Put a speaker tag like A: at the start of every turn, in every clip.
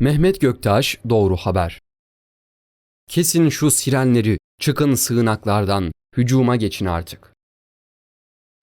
A: Mehmet Göktaş Doğru Haber Kesin şu sirenleri, çıkın sığınaklardan, hücuma geçin artık.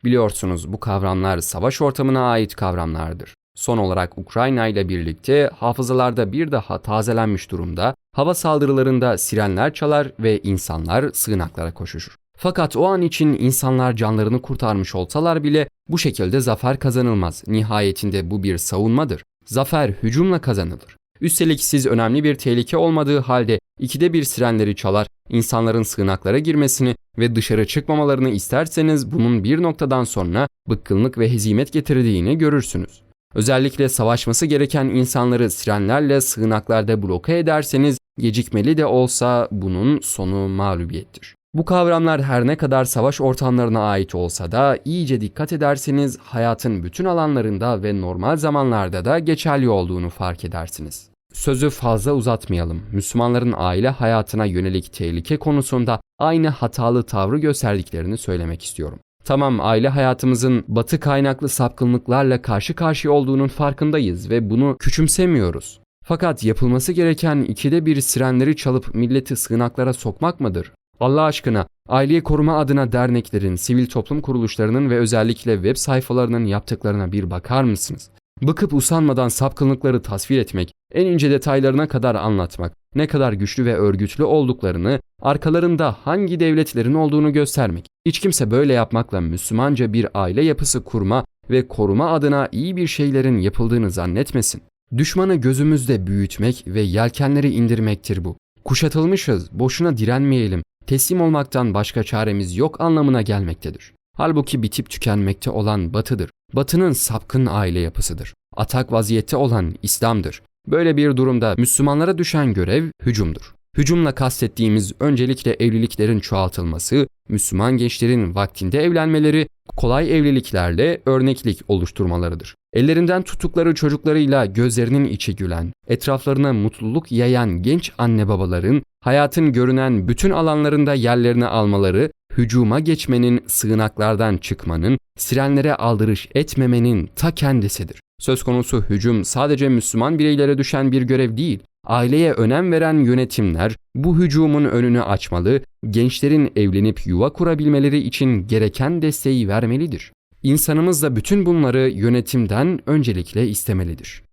A: Biliyorsunuz bu kavramlar savaş ortamına ait kavramlardır. Son olarak Ukrayna ile birlikte hafızalarda bir daha tazelenmiş durumda, hava saldırılarında sirenler çalar ve insanlar sığınaklara koşuşur. Fakat o an için insanlar canlarını kurtarmış olsalar bile bu şekilde zafer kazanılmaz. Nihayetinde bu bir savunmadır. Zafer hücumla kazanılır. Üstelik siz önemli bir tehlike olmadığı halde ikide bir sirenleri çalar, insanların sığınaklara girmesini ve dışarı çıkmamalarını isterseniz bunun bir noktadan sonra bıkkınlık ve hezimet getirdiğini görürsünüz. Özellikle savaşması gereken insanları sirenlerle sığınaklarda bloke ederseniz gecikmeli de olsa bunun sonu mağlubiyettir. Bu kavramlar her ne kadar savaş ortamlarına ait olsa da iyice dikkat ederseniz hayatın bütün alanlarında ve normal zamanlarda da geçerli olduğunu fark edersiniz. Sözü fazla uzatmayalım. Müslümanların aile hayatına yönelik tehlike konusunda aynı hatalı tavrı gösterdiklerini söylemek istiyorum. Tamam aile hayatımızın batı kaynaklı sapkınlıklarla karşı karşıya olduğunun farkındayız ve bunu küçümsemiyoruz. Fakat yapılması gereken ikide bir sirenleri çalıp milleti sığınaklara sokmak mıdır? Allah aşkına aileyi koruma adına derneklerin, sivil toplum kuruluşlarının ve özellikle web sayfalarının yaptıklarına bir bakar mısınız? Bıkıp usanmadan sapkınlıkları tasvir etmek, en ince detaylarına kadar anlatmak, ne kadar güçlü ve örgütlü olduklarını, arkalarında hangi devletlerin olduğunu göstermek. Hiç kimse böyle yapmakla Müslümanca bir aile yapısı kurma ve koruma adına iyi bir şeylerin yapıldığını zannetmesin. Düşmanı gözümüzde büyütmek ve yelkenleri indirmektir bu. Kuşatılmışız, boşuna direnmeyelim, teslim olmaktan başka çaremiz yok anlamına gelmektedir. Halbuki bitip tükenmekte olan batıdır. Batının sapkın aile yapısıdır. Atak vaziyette olan İslam'dır. Böyle bir durumda Müslümanlara düşen görev hücumdur. Hücumla kastettiğimiz öncelikle evliliklerin çoğaltılması, Müslüman gençlerin vaktinde evlenmeleri, kolay evliliklerle örneklik oluşturmalarıdır. Ellerinden tuttukları çocuklarıyla gözlerinin içi gülen, etraflarına mutluluk yayan genç anne babaların hayatın görünen bütün alanlarında yerlerini almaları, hücuma geçmenin, sığınaklardan çıkmanın, sirenlere aldırış etmemenin ta kendisidir. Söz konusu hücum sadece Müslüman bireylere düşen bir görev değil, aileye önem veren yönetimler bu hücumun önünü açmalı, gençlerin evlenip yuva kurabilmeleri için gereken desteği vermelidir. İnsanımız da bütün bunları yönetimden öncelikle istemelidir.